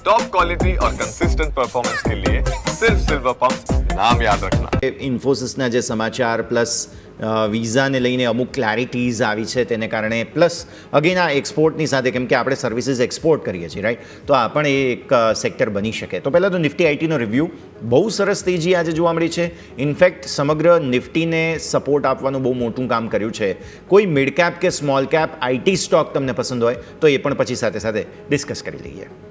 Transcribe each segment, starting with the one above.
Top quality और consistent performance के लिए सिर्फ सिल्वर पंप नाम याद रखना ઇન્ફોસિસના જે સમાચાર પ્લસ વિઝાને લઈને અમુક ક્લેરિટીઝ આવી છે તેને કારણે પ્લસ અગેન આ એક્સપોર્ટની સાથે કેમ કે આપણે સર્વિસીસ એક્સપોર્ટ કરીએ છીએ રાઈટ તો આ પણ એ એક સેક્ટર બની શકે તો પહેલાં તો નિફ્ટી આઈટીનો રિવ્યૂ બહુ સરસ તેજી આજે જોવા મળી છે ઇનફેક્ટ સમગ્ર નિફ્ટીને સપોર્ટ આપવાનું બહુ મોટું કામ કર્યું છે કોઈ મિડ કેપ કે સ્મોલ કેપ આઈટી સ્ટોક તમને પસંદ હોય તો એ પણ પછી સાથે સાથે ડિસ્કસ કરી લઈએ અ,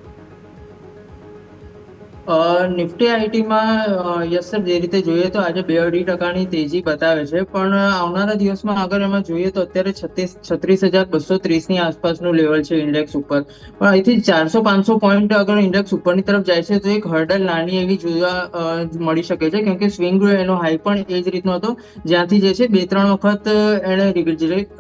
નિફ્ટી આઈટીમાં યસ સર, જે રીતે જોઈએ તો આજે બે અઢી ટકાની તેજી બતાવે છે. પણ આવનારા દિવસમાં અગર એમાં જોઈએ તો અત્યારે છત્રીસ છત્રીસ હજાર બસો ત્રીસની આસપાસનું લેવલ છે ઇન્ડેક્સ ઉપર. પણ અહીંથી ચારસો, પાંચસો પોઈન્ટ અગર ઇન્ડેક્સ ઉપરની તરફ જાય છે તો એક હર્ડલ નાની એવી જોવા મળી શકે છે. કેમ કે સ્વિંગ એનો હાઈ પણ એ જ રીતનો હતો. જ્યાંથી જે છે બે, ત્રણ વખત એણે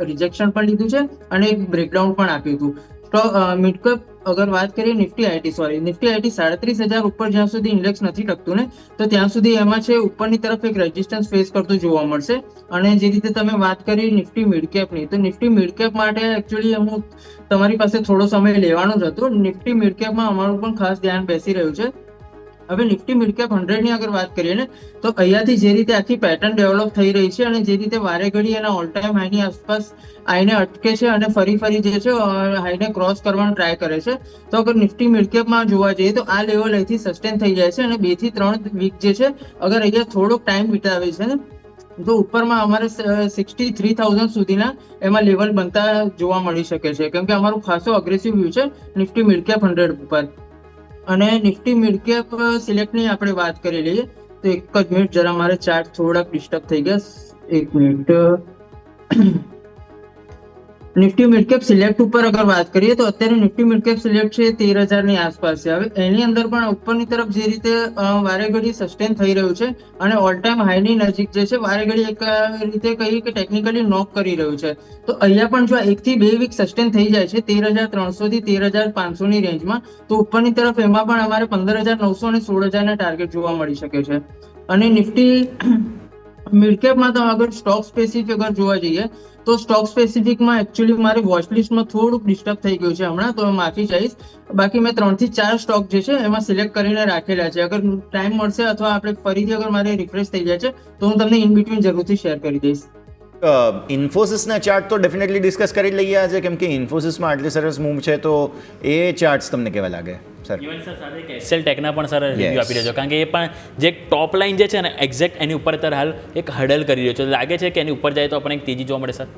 રિજેક્શન પણ લીધું છે અને એક બ્રેકડાઉન પણ આપ્યું હતું. મિડકેપ અગર વાત કરીએ Nifty IT sorry Nifty IT સાડત્રીસ હજાર ઉપર જ્યાં સુધી ઇન્ડેક્સ નથી ટકતું ને, તો ત્યાં સુધી એમાં છે ઉપરની તરફ એક રેઝિસ્ટન્સ ફેસ કરતું જોવા મળશે. અને જે રીતે તમે વાત કરી નિફ્ટી મિડકેપની તો નિફ્ટી મિડકેપ માટે એકચ્યુઅલી હું તમારી પાસે થોડો સમય લેવાનો જ હતો. નિફ્ટી મિડકેપમાં અમારું પણ ખાસ ધ્યાન બેસી રહ્યું છે. હવે નિફ્ટી મિડકેપ હંડ્રેડની અગર વાત કરીએ ને, તો અહીંયાથી જે રીતે આખી પેટર્ન ડેવલપ થઈ રહી છે અને જે રીતે વારે ઘડી એના ઓલ ટાઈમ હાઈની આસપાસ આઈને અટકે છે અને ફરી ફરી જે છે હાઈને ક્રોસ કરવાનો ટ્રાય કરે છે. તો અગર નિફ્ટી મિડકેપમાં જોવા જઈએ તો આ લેવલ અહીંથી સસ્ટેન થઈ જાય છે અને બેથી ત્રણ વીક જે છે, અગર અહીંયા થોડોક ટાઈમ વિતાવે છે ને, તો ઉપરમાં અમારે સિક્સટી થ્રી થાઉઝન્ડ સુધીના એમાં લેવલ બનતા જોવા મળી શકે છે. કેમ કે અમારું ખાસો અગ્રેસિવ વ્યૂ છે નિફ્ટી મિડકેપ હંડ્રેડ ઉપર. અને નિફ્ટી મિડકેપ સિલેક્ટની આપણે વાત કરી લઈએ, તો એક જ મિનિટ જરા મારે ચાર્ટ થોડાક ડિસ્ટર્બ થઈ ગયા. એક મિનિટ નિફ્ટી મિડકેપ સિલેક્ટ ઉપર અગર વાત કરીએ તો અત્યારે નિફ્ટી મિડકેપ સિલેક્ટ છે તેર હજારની આસપાસ છે. હવે એની અંદર પણ ઉપરની તરફ જે રીતે વારે ઘડી સસ્ટેન થઈ રહ્યું છે અને ઓલ ટાઈમ હાઈની નજીક જે છે વારે ઘડી એક રીતે કહીએ કે ટેકનિકલી નોક કરી રહ્યું છે. તો અહીંયા પણ જો એક થી બે વીક સસ્ટેન થઈ જાય છે તેર હજાર ત્રણસો થી તેર હજાર પાંચસો ની રેન્જમાં તો ઉપરની તરફ એમાં પણ અમારે પંદર હજાર નવસો અને સોળ હજારના ટાર્ગેટ જોવા મળી શકે છે. અને નિફ્ટી મિડકેપમાં તો અગર સ્ટોક સ્પેસિફિક અગર જોવા જઈએ, તો સ્ટોક સ્પેસિફિકમાં એકચ્યુઅલી મારી વોચ લિસ્ટમાં થોડુંક ડિસ્ટર્બ થઈ ગયું છે હમણાં, તો માફી ચાહીશ. બાકી મેં ત્રણથી ચાર સ્ટોક જે છે, એમાં સિલેક્ટ કરીને રાખેલા છે. અગર ટાઈમ મળશે અથવા આપણે ફરીથી અગર મારે રિફ્રેશ થઈ જાય છે, તો હું તમને ઇન બિટવીન જરૂરથી શેર કરી દઈશ. ઇન્ફોસિસના ચાર્ટ તો ડેફિનેટલી ડિસ્કસ કરી લઈએ આજે, કેમ કે ઇન્ફોસિસમાં આટલી સરસ મૂવ છે, તો એ ચાર્ટ્સ તમને કેવા લાગે? સર. ઇવન સર સાથે એક ટેકના પણ સર રિવ્યુ આપી રહ્યો કારણ કે એ પણ જે ટોપ લાઈન જે છે ને એક્ઝેક્ટ એની ઉપર અત્યારે હાલ એક હડલ કરી રહ્યો છે. લાગે છે કે એની ઉપર જાય તો આપણને એક તેજી જોવા મળે સર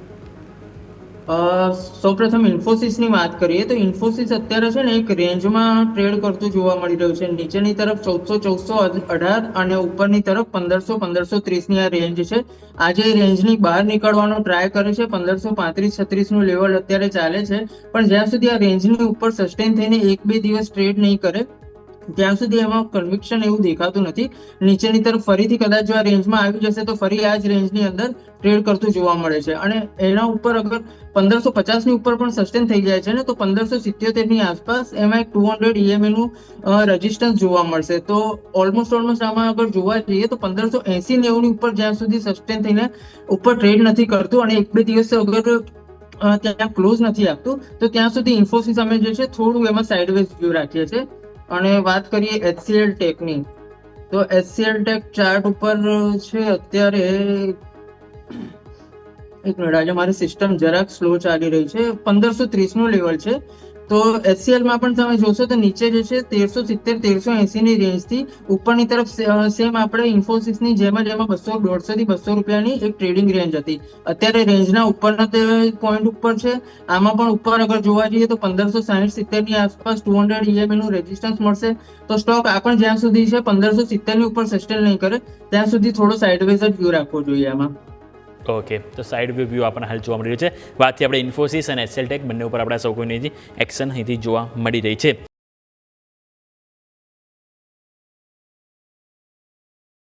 સૌપ્રથમ ઇન્ફોસિસની વાત કરીએ તો ઇન્ફોસિસ અત્યારે છે ને એક રેન્જમાં ટ્રેડ કરતું જોવા મળી રહ્યું છે. નીચેની તરફ ચૌદસો ચૌદસો અઢાર અને ઉપરની તરફ પંદરસો પંદરસો ત્રીસની આ રેન્જ છે. આજે રેન્જની બહાર નીકળવાનો ટ્રાય કરે છે. પંદરસો પાંત્રીસ છત્રીસનું લેવલ અત્યારે ચાલે છે. પણ જ્યાં સુધી આ રેન્જની ઉપર સસ્ટેન થઈને એક બે દિવસ ટ્રેડ નહીં કરે ત્યાં સુધી એમાં કન્વિક્શન એવું દેખાતું નથી. નીચેની તરફ ફરીથી કદાચ જો આ રેન્જમાં આવી જશે તો ફરી આ જ રેન્જની અંદર ટ્રેડ કરતું જોવા મળે છે. અને એના ઉપર અગર પંદરસો પચાસની ઉપર પણ સસ્ટેન થઈ જાય છે ને, તો પંદરસો સિત્યોતેરની આસપાસ એમાં એક ટુ હંડ્રેડ ઈએમએનું રજિસ્ટન્સ જોવા મળશે. તો ઓલમોસ્ટ ઓલમોસ્ટ આમાં અગર જોવા જઈએ તો પંદરસો એસી નેવુંની ઉપર જ્યાં સુધી સસ્ટેન થઈને ઉપર ટ્રેડ નથી કરતું અને એક બે દિવસ અગર ત્યાં ક્લોઝ નથી આપતું, તો ત્યાં સુધી ઇન્ફોસિસ અમે જે છે થોડું એમાં સાઇડવેઝ વ્યૂ રાખીએ છીએ. અને વાત કરીએ એચસીએલ ટેકની તો એચસીએલ ટેક ચાર્ટ ઉપર છે અત્યારે એક મિનિટ આજે મારી સિસ્ટમ જરાક સ્લો ચાલી રહી છે. પંદરસો ત્રીસનું લેવલ છે. તો એચસીએલમાં પણ તમે જોશો તો નીચે જે છે તેરસો સિત્તેર, તેરસો એસી ની રેન્જથી. ઉપરની તરફ સેમ આપણે ઇન્ફોસિસની જેમ જ એમાં બસો, દોઢસો થી બસો રૂપિયાની એક ટ્રેડિંગ રેન્જ હતી. અત્યારે રેન્જના ઉપરના પોઈન્ટ ઉપર છે. આમાં પણ ઉપર અગર જોવા જઈએ તો પંદરસો સાહીઠ સિત્તેરની આસપાસ ટુ હંડ્રેડ ઈએમએ નું રેઝિસ્ટન્સ મળશે. તો સ્ટોક આ પણ જ્યાં સુધી છે પંદરસો સિત્તેરની ઉપર સસ્ટેન નહીં કરે, ત્યાં સુધી થોડો સાઇડવેઝ જ વ્યૂ રાખવો જોઈએ આમાં. ઓકે તો સાઈડ વ્યૂ આપણને હાલ જોવા મળી રહ્યું છે. વાતથી આપણે ઇન્ફોસિસ અને એક્સેલ બંને ઉપર આપણા સૌ કોઈની એક્શન અહીંથી જોવા મળી રહી છે.